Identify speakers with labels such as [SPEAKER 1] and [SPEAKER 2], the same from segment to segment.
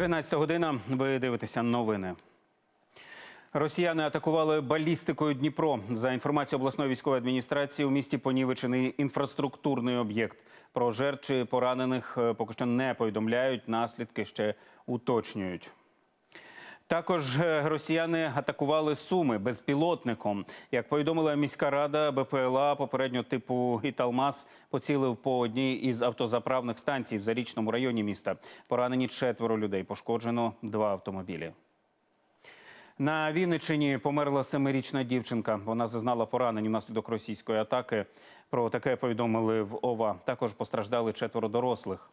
[SPEAKER 1] 13 година. Ви дивитеся новини. Росіяни атакували балістикою Дніпро. За інформацією обласної військової адміністрації, у місті понівечений інфраструктурний об'єкт. Про жертв чи поранених е, поки що не повідомляють. Наслідки ще уточнюють. Також е, росіяни атакували Суми безпілотником. Як повідомила міська рада, БПЛА попередньо типу «Італмас» поцілив по одній із автозаправних станцій в зарічному районі міста. Поранені четверо людей. Пошкоджено два автомобілі. На Вінниччині померла семирічна дівчинка. Вона зазнала поранень внаслідок російської атаки. Про таке повідомили в ОВА. Також постраждали четверо дорослих.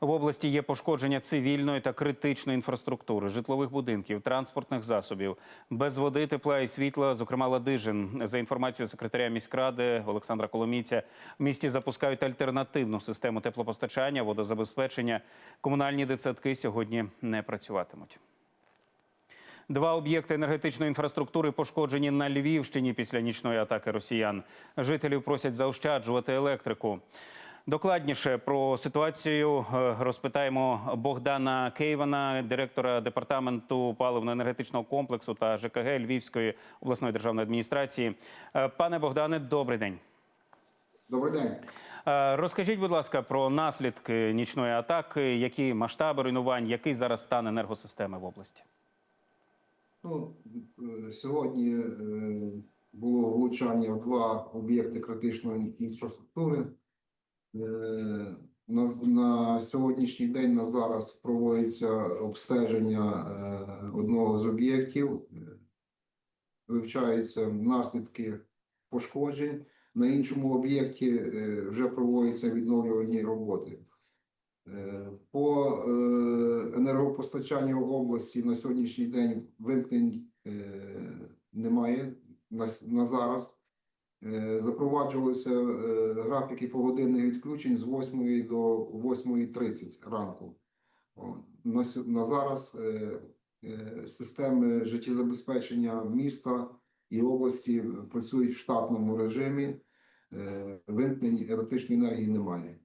[SPEAKER 1] В області є пошкодження цивільної та критичної інфраструктури, житлових будинків, транспортних засобів, без води, тепла і світла, зокрема Ладижин. За інформацією секретаря міськради Олександра Коломійця, в місті запускають альтернативну систему теплопостачання, водозабезпечення. Комунальні дитсадки сьогодні не працюватимуть. Два об'єкти енергетичної інфраструктури пошкоджені на Львівщині після нічної атаки росіян. Жителів просять заощаджувати електрику. Докладніше про ситуацію е, розпитаємо Богдана Кейвана, директора департаменту паливно-енергетичного комплексу та ЖКГ Львівської обласної державної адміністрації. Е, Пане Богдане, добрий день.
[SPEAKER 2] Добрий день.
[SPEAKER 1] Е, Розкажіть, будь ласка, про наслідки нічної атаки, які масштаби руйнувань, який зараз стан енергосистеми в області.
[SPEAKER 2] Ну, е, сьогодні е, було влучання в два об'єкти критичної інфраструктури. Е, На, на сьогоднішній день на зараз проводиться обстеження одного з об'єктів, вивчаються наслідки пошкоджень. На іншому об'єкті вже проводяться відновлювальні роботи. Е, По е, енергопостачанню області на сьогоднішній день вимкнень е, немає на, зараз. Запроваджувалися графіки погодинних відключень з 8 до 8.30 ранку. На, зараз системи життєзабезпечення міста і області працюють в штатному режимі. Вимкнень електричної енергії немає.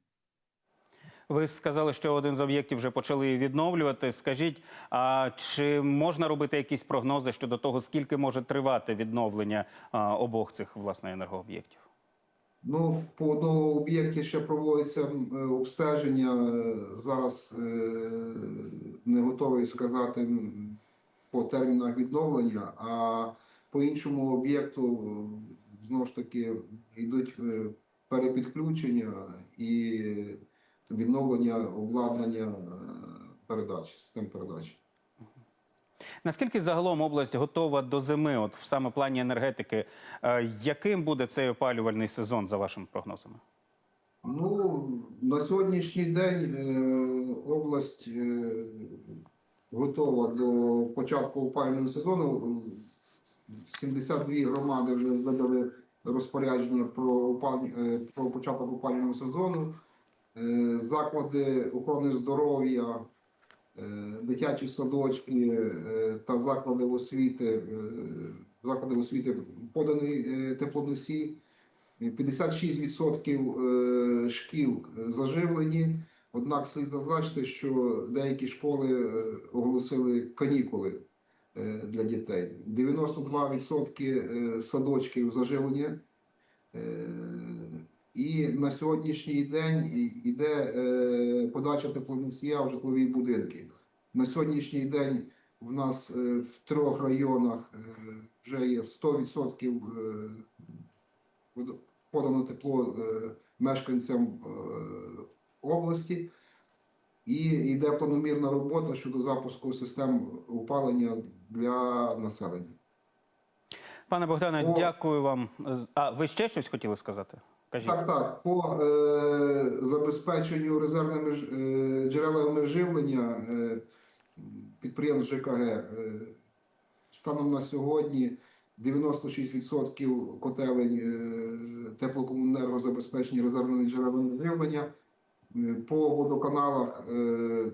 [SPEAKER 1] Ви сказали, що один з об'єктів вже почали відновлювати. Скажіть, а чи можна робити якісь прогнози щодо того, скільки може тривати відновлення обох цих власне енергооб'єктів?
[SPEAKER 2] Ну, по одному об'єкті ще проводиться е, обстеження. Зараз е, не готовий сказати по термінах відновлення, а по іншому об'єкту знову ж таки йдуть е, перепідключення і відновлення обладнання е, передач, систем передач.
[SPEAKER 1] Наскільки загалом область готова до зими? От в саме плані енергетики, Е, яким буде цей опалювальний сезон за вашими прогнозами?
[SPEAKER 2] Ну, на сьогоднішній день е, область готова до початку опалювального сезону. 72 громади вже видали розпорядження про, опаль- про початок опалювального сезону. Е, Заклади охорони здоров'я, е, дитячі садочки е, та заклади освіти, заклади освіти поданий е, теплоносій. 56% е, шкіл заживлені. Однак слід зазначити, що деякі школи оголосили канікули для дітей. 92% е, садочків заживлені. І на сьогоднішній день іде е, подача теплоносія в житлові будинки. На сьогоднішній день в нас е, в трьох районах е, вже є 100% е, подано тепло мешканцям області, і йде планомірна робота щодо запуску систем опалення для населення.
[SPEAKER 1] Пане Богдане,
[SPEAKER 2] О.
[SPEAKER 1] дякую вам. А ви ще щось хотіли сказати? Кажіть.
[SPEAKER 2] Так, так. По е, забезпеченню резервними е, джерелами живлення е, підприємств ЖКГ е, станом на сьогодні 96% котелень е, теплокомуненерго забезпечені резервними джерелами живлення. Е, По водоканалах е,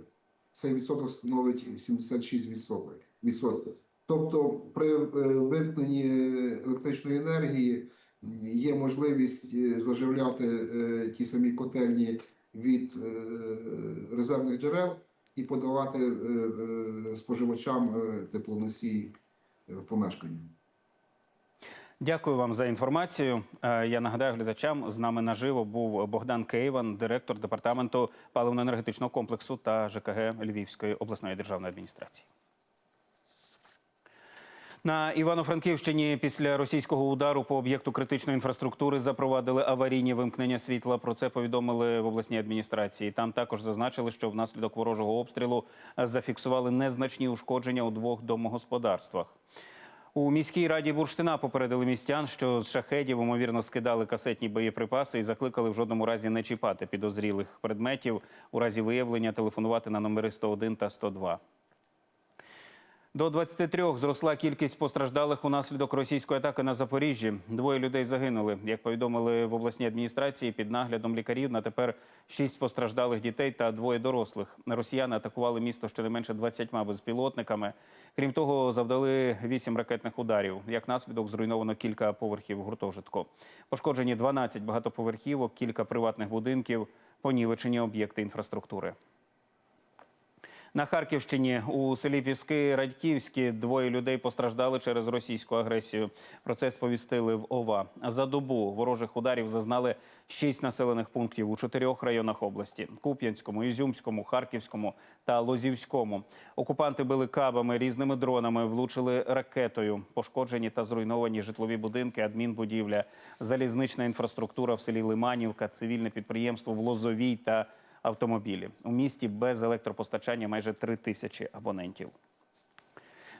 [SPEAKER 2] цей відсоток становить 76%. Тобто при е, вимкненні електричної енергії є можливість е, заживляти е, ті самі котельні від е, резервних джерел і подавати споживачам теплоносії в помешканні.
[SPEAKER 1] Дякую вам за інформацію. Я нагадаю глядачам, з нами наживо був Богдан Кейван, директор департаменту паливно-енергетичного комплексу та ЖКГ Львівської обласної державної адміністрації. На Івано-Франківщині після російського удару по об'єкту критичної інфраструктури запровадили аварійні вимкнення світла. Про це повідомили в обласній адміністрації. Там також зазначили, що внаслідок ворожого обстрілу зафіксували незначні ушкодження у двох домогосподарствах. У міській раді Бурштина попередили містян, що з шахедів ймовірно скидали касетні боєприпаси і закликали в жодному разі не чіпати підозрілих предметів. У разі виявлення телефонувати на номери 101 та 102. До 23 зросла кількість постраждалих унаслідок російської атаки на Запоріжжі. Двоє людей загинули. Як повідомили в обласній адміністрації, під наглядом лікарів на тепер шість постраждалих дітей та двоє дорослих. Росіяни атакували місто щонайменше 20 безпілотниками. Крім того, завдали вісім ракетних ударів. Як наслідок зруйновано кілька поверхів гуртожитку. Пошкоджені 12 багатоповерхівок, кілька приватних будинків, понівечені об'єкти інфраструктури. На Харківщині у селі Піски Радьківські двоє людей постраждали через російську агресію. Про це сповістили в ОВА. За добу ворожих ударів зазнали шість населених пунктів у чотирьох районах області: Куп'янському, Ізюмському, Харківському та Лозівському. Окупанти били кабами, різними дронами, влучили ракетою. Пошкоджені та зруйновані житлові будинки, адмінбудівля, залізнична інфраструктура в селі Лиманівка, цивільне підприємство в Лозовій та автомобілі. У місті без електропостачання майже три тисячі абонентів.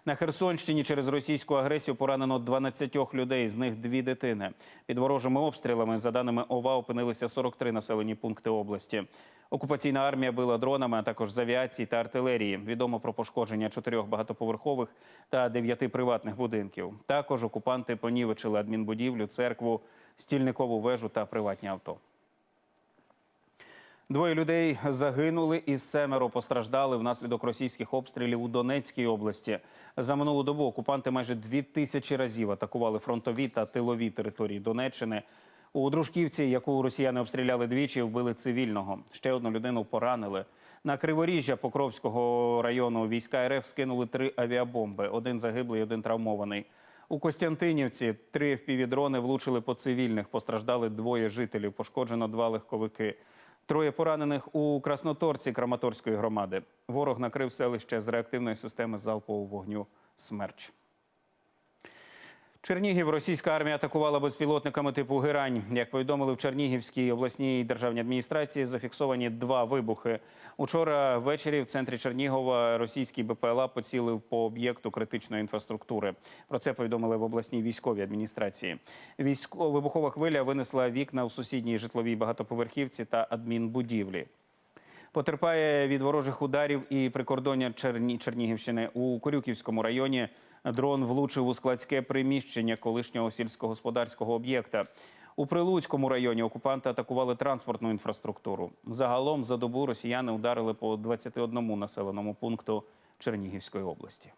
[SPEAKER 1] На Херсонщині через російську агресію поранено 12 людей, з них дві дитини. Під ворожими обстрілами, за даними ОВА, опинилися 43 населені пункти області. Окупаційна армія била дронами, а також з авіації та артилерії. Відомо про пошкодження чотирьох багатоповерхових та дев'яти приватних будинків. Також окупанти понівечили адмінбудівлю, церкву, стільникову вежу та приватні авто. Двоє людей загинули і семеро постраждали внаслідок російських обстрілів у Донецькій області. За минулу добу окупанти майже дві тисячі разів атакували фронтові та тилові території Донеччини. У Дружківці, яку росіяни обстріляли двічі, вбили цивільного. Ще одну людину поранили. На Криворіжжя Покровського району війська РФ скинули три авіабомби. Один загиблий, один травмований. У Костянтинівці три впівдрони влучили по цивільних. Постраждали двоє жителів. Пошкоджено два легковики. Троє поранених у Красноторці Краматорської громади. Ворог накрив селище з реактивної системи залпового вогню «Смерч». Чернігів російська армія атакувала безпілотниками типу Герань. Як повідомили в Чернігівській обласній державній адміністрації, зафіксовані два вибухи. Учора ввечері в центрі Чернігова російський БПЛА поцілив по об'єкту критичної інфраструктури. Про це повідомили в обласній військовій адміністрації. Військо вибухова хвиля винесла вікна у сусідній житловій багатоповерхівці та адмінбудівлі. Потерпає від ворожих ударів і прикордоння Черні... Чернігівщини у Корюківському районі. Дрон влучив у складське приміщення колишнього сільськогосподарського об'єкта. У Прилуцькому районі окупанти атакували транспортну інфраструктуру. Загалом за добу росіяни ударили по 21 населеному пункту Чернігівської області.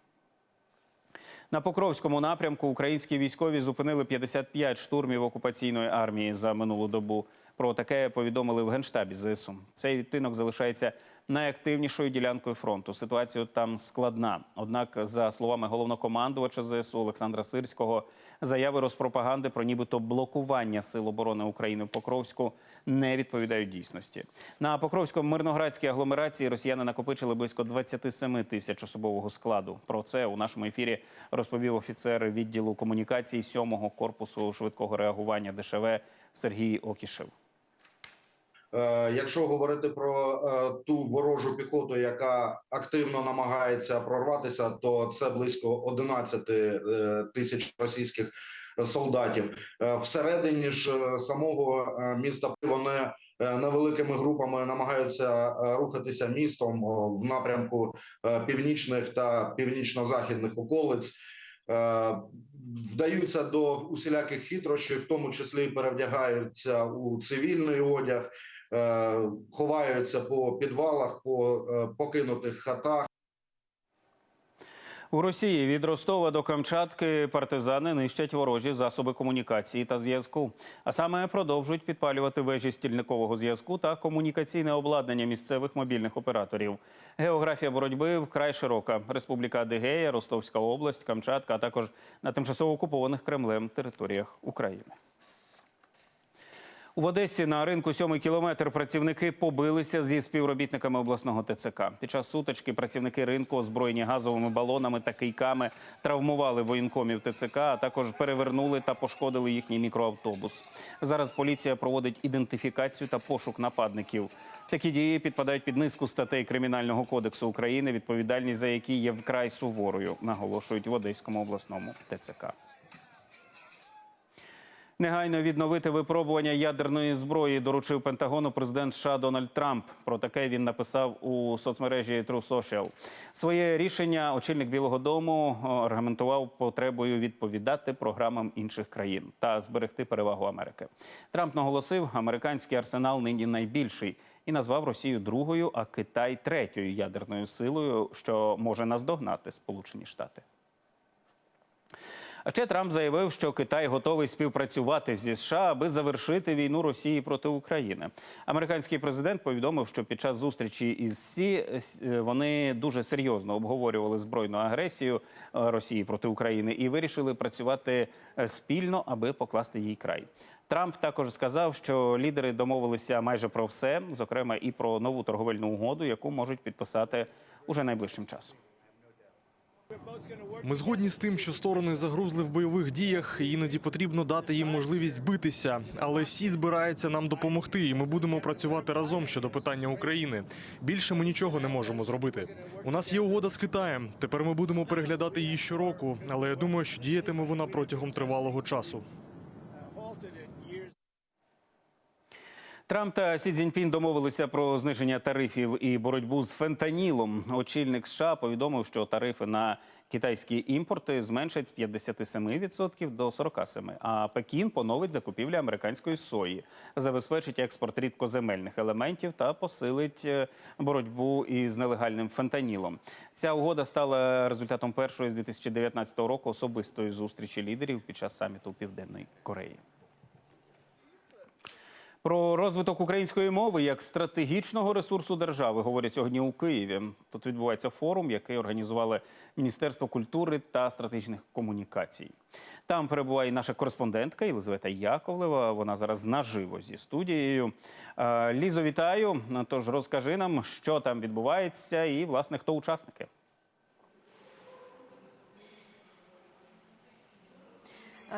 [SPEAKER 1] На Покровському напрямку українські військові зупинили 55 штурмів окупаційної армії за минулу добу. Про таке повідомили в генштабі ЗСУ. Цей відтинок залишається найактивнішою ділянкою фронту. Ситуація там складна. Однак, за словами головнокомандувача ЗСУ Олександра Сирського, заяви розпропаганди про нібито блокування сил оборони України в Покровську не відповідають дійсності. На Покровському мирноградській агломерації росіяни накопичили близько 27 тисяч особового складу. Про це у нашому ефірі розповів офіцер відділу комунікацій 7-го корпусу швидкого реагування ДШВ Сергій Окішев.
[SPEAKER 3] Е, Якщо говорити про е, ту ворожу піхоту, яка активно намагається прорватися, то це близько 11 е, тисяч російських солдатів. Всередині ж самого міста вони невеликими групами намагаються рухатися містом в напрямку північних та північно-західних околиць. Вдаються до усіляких хитрощів, в тому числі перевдягаються у цивільний одяг, ховаються по підвалах, по е, покинутих хатах.
[SPEAKER 1] У Росії від Ростова до Камчатки партизани нищать ворожі засоби комунікації та зв'язку. А саме продовжують підпалювати вежі стільникового зв'язку та комунікаційне обладнання місцевих мобільних операторів. Географія боротьби вкрай широка. Республіка Адигея, Ростовська область, Камчатка, а також на тимчасово окупованих Кремлем територіях України. В Одесі на ринку сьомий кілометр працівники побилися зі співробітниками обласного ТЦК. Під час сутички працівники ринку, озброєні газовими балонами та кийками, травмували воєнкомів ТЦК, а також перевернули та пошкодили їхній мікроавтобус. Зараз поліція проводить ідентифікацію та пошук нападників. Такі дії підпадають під низку статей Кримінального кодексу України, відповідальність за які є вкрай суворою, наголошують в Одеському обласному ТЦК. Негайно відновити випробування ядерної зброї доручив Пентагону президент США Дональд Трамп. Про таке він написав у соцмережі True Social. Своє рішення очільник Білого Дому аргументував потребою відповідати програмам інших країн та зберегти перевагу Америки. Трамп наголосив, американський арсенал нині найбільший і назвав Росію другою, а Китай третьою ядерною силою, що може наздогнати Сполучені Штати. А ще Трамп заявив, що Китай готовий співпрацювати зі США, аби завершити війну Росії проти України. Американський президент повідомив, що під час зустрічі із Сі е, вони дуже серйозно обговорювали збройну агресію е, Росії проти України і вирішили працювати е, спільно, аби покласти їй край. Трамп також сказав, що лідери домовилися майже про все, зокрема і про нову торговельну угоду, яку можуть підписати уже найближчим часом.
[SPEAKER 4] Ми згодні з тим, що сторони загрузли в бойових діях, і іноді потрібно дати їм можливість битися. Але Сі збирається нам допомогти, і ми будемо працювати разом щодо питання України. Більше ми нічого не можемо зробити. У нас є угода з Китаєм. Тепер ми будемо переглядати її щороку, але я думаю, що діятиме вона протягом тривалого часу.
[SPEAKER 1] Трамп та Сі Цзіньпін домовилися про зниження тарифів і боротьбу з фентанілом. Очільник США повідомив, що тарифи на китайські імпорти зменшать з 57% до 47%, а Пекін поновить закупівлі американської сої, забезпечить експорт рідкоземельних елементів та посилить е, боротьбу із нелегальним фентанілом. Ця угода стала результатом першої з 2019 року особистої зустрічі лідерів під час саміту Південної Кореї. Про розвиток української мови як стратегічного ресурсу держави говорять сьогодні у Києві. Тут відбувається форум, який організували Міністерство культури та стратегічних комунікацій. Там перебуває і наша кореспондентка Єлизавета Яковлева. Вона зараз наживо зі студією. Лізо, вітаю. Тож розкажи нам, що там відбувається, і власне хто учасники.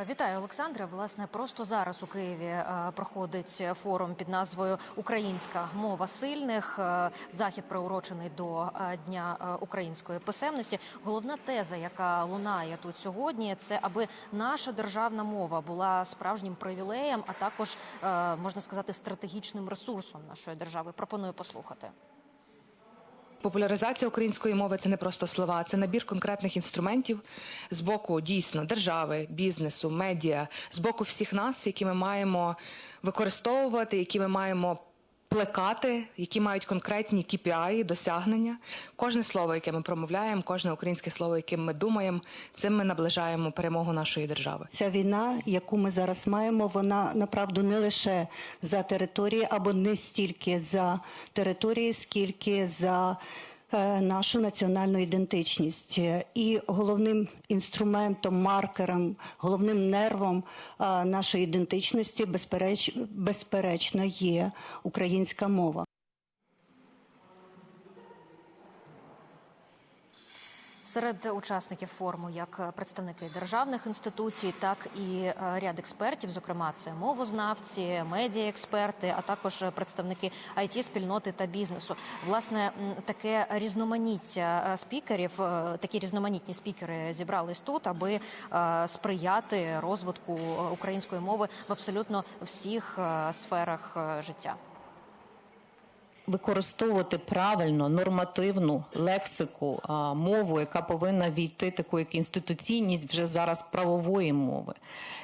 [SPEAKER 5] Вітаю, Олександре. Власне, просто зараз у Києві е, проходить форум під назвою Українська мова сильних. Е, Захід приурочений до е, Дня е, української писемності. Головна теза, яка лунає тут сьогодні, це аби наша державна мова була справжнім привілеєм, а також е, можна сказати стратегічним ресурсом нашої держави. Пропоную послухати.
[SPEAKER 6] Популяризація української мови це не просто слова, це набір конкретних інструментів з боку дійсно держави, бізнесу, медіа, з боку всіх нас, які ми маємо використовувати, які ми маємо плекати, які мають конкретні KPI, досягнення. Кожне слово, яке ми промовляємо, кожне українське слово, яким ми думаємо, цим ми наближаємо перемогу нашої держави.
[SPEAKER 7] Ця війна, яку ми зараз маємо, вона направду не лише за території або не стільки за території, скільки за нашу національну ідентичність. Е, І головним інструментом, маркером, головним нервом е, нашої ідентичності, безпереч, безперечно, є українська мова.
[SPEAKER 5] Серед учасників форуму як представники державних інституцій, так і е, ряд експертів, зокрема, це мовознавці, медіаексперти, а також представники it спільноти та бізнесу. Власне, таке різноманіття е, спікерів, е, такі різноманітні спікери зібрались тут, аби сприяти розвитку української мови в абсолютно всіх сферах життя.
[SPEAKER 8] Використовувати правильно нормативну лексику, мову, яка повинна війти таку як інституційність вже зараз правової мови.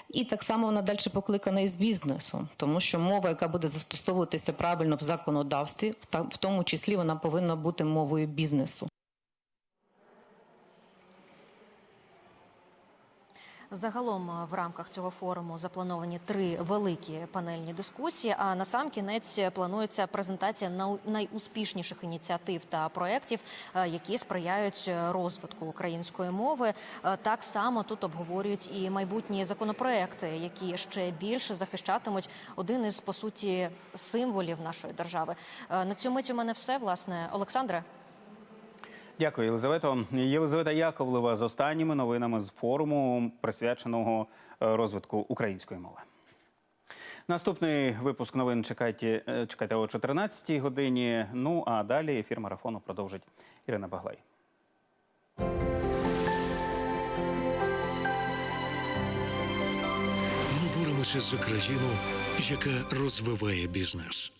[SPEAKER 8] І так само вона далі покликана із бізнесу, тому що мова, яка буде застосовуватися правильно в законодавстві, в тому числі вона повинна бути мовою бізнесу.
[SPEAKER 5] Загалом е, в рамках цього форуму заплановані три великі панельні дискусії. А на сам кінець планується презентація найуспішніших ініціатив та проєктів, е, які сприяють розвитку української мови. Е, Так само тут обговорюють і майбутні законопроекти, які ще більше захищатимуть один із по суті символів нашої держави. На цю мить у мене все. Власне, Олександре.
[SPEAKER 1] Дякую, Єлизавето. Єлизавета Яковлева з останніми новинами з форуму, присвяченого е, розвитку української мови. Наступний випуск новин чекайте, е, чекайте о 14-й годині. Ну а далі ефір марафону продовжить Ірина Баглай.
[SPEAKER 9] Ми боремося за країну, яка розвиває бізнес.